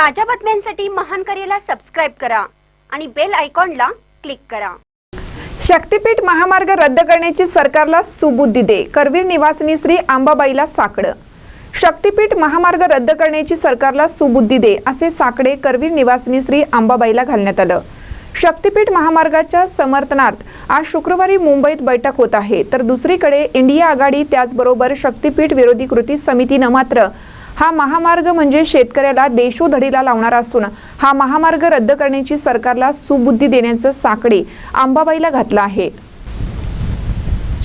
ताज्या बातम्यांसाठी महान करेला सबस्क्राईब करा आणि बेल आयकॉनला क्लिक करा. शक्तीपीठ महामार्ग रद्द करण्याची सरकारला सुबुद्धी दे. करवीर निवासिनी श्री आंबाबाईला साकडं. शक्तीपीठ महामार्ग रद्द करण्याची सरकारला सुबुद्धी दे असे साकडे करवीर निवासिनी श्री आंबाबाईला घालण्यात आलं. शक्तीपीठ महामार्गाच्या समर्थनार्थ आज शुक्रवारी मुंबईत बैठक होत आहे. तर दुसरीकडे इंडिया आघाडी त्याचबरोबर शक्तीपीठ विरोधी कृती समितीनं मात्र हा महामार्ग म्हणजे शेतकऱ्याला देशोधडीला लावणारा असून हा महामार्ग रद्द करण्याची सरकारला सुबुद्धी देण्याचं साकडे आंबाबाईला घातलं आहे.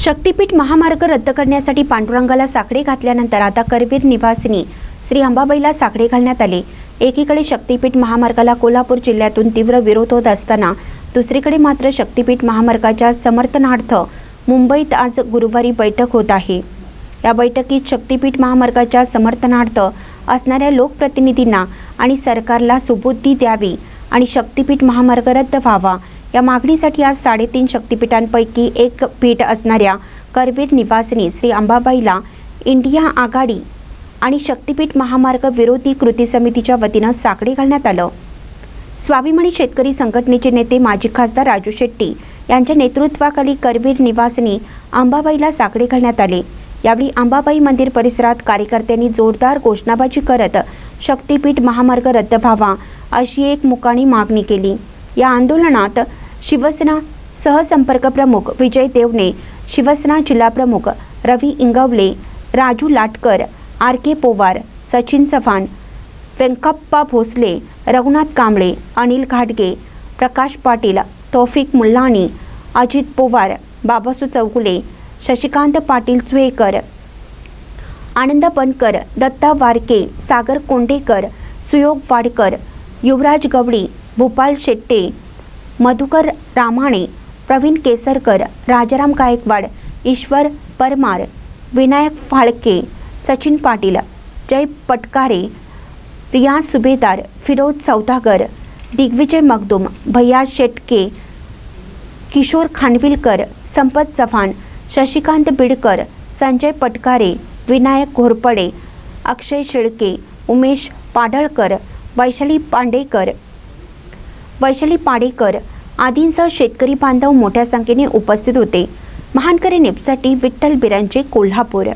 शक्तीपीठ महामार्ग रद्द करण्यासाठी पांडुरंगाला साकडे घातल्यानंतर आता करवीर निवासिनी श्री अंबाबाईला साकडे घालण्यात आले. एकीकडे शक्तीपीठ महामार्गाला कोल्हापूर जिल्ह्यातून तीव्र विरोध होत असताना दुसरीकडे मात्र शक्तीपीठ महामार्गाच्या समर्थनार्थ मुंबईत आज गुरुवारी बैठक होत आहे. या बैठकीत शक्तीपीठ महामार्गाच्या समर्थनार्थ असणाऱ्या लोकप्रतिनिधींना आणि सरकारला सुबुद्धी द्यावी आणि शक्तीपीठ महामार्ग रद्द व्हावा. या मागणीसाठी आज साडेतीन शक्तिपीठांपैकी एक पीठ असणाऱ्या करवीर निवासिनी श्री अंबाबाईला इंडिया आघाडी आणि शक्तीपीठ महामार्ग विरोधी कृती समितीच्या वतीनं साकडे घालण्यात आलं. स्वाभिमानी शेतकरी संघटनेचे नेते माजी खासदार राजू शेट्टी यांच्या नेतृत्वाखाली करवीर निवासिनी अंबाबाईला साकडे घालण्यात आले. यावेळी अंबाबाई मंदिर परिसरात कार्यकर्त्यांनी जोरदार घोषणाबाजी करत शक्तीपीठ महामार्ग रद्द व्हावा अशी एक मुकाणी मागणी केली. या आंदोलनात शिवसेना सहसंपर्क प्रमुख विजय देवने शिवसेना जिल्हाप्रमुख रवी इंगवले राजू लाटकर आर के पोवार सचिन चव्हाण व्यंकप्पा भोसले रघुनाथ कांबळे अनिल घाटगे प्रकाश पाटील तौफिक मुल्लानी अजित पोवार बाबासू चौगुले शशिकांत पाटील चुएकर आनंद बनकर दत्ता वारके सागर कोंडेकर सुयोग वाडकर युवराज गवळी भूपाल शेट्टे मधुकर रामाणे प्रवीण केसरकर राजाराम गायकवाड ईश्वर परमार विनायक फाळके सचिन पाटील जय पटकारे रिया सुभेदार फिरोज सौदागर दिग्विजय मगदुम भैया शेटके किशोर खानविलकर संपत चव्हाण शशिकांत बिडकर संजय पटकारे विनायक घोरपडे अक्षय शेळके उमेश पाडळकर वैशाली पांडेकर वैशाली पाडेकर आदींसह शेतकरी बांधव मोठ्या संख्येने उपस्थित होते. महानकरी नेपसाठी विठ्ठल बिरांचे कोल्हापूर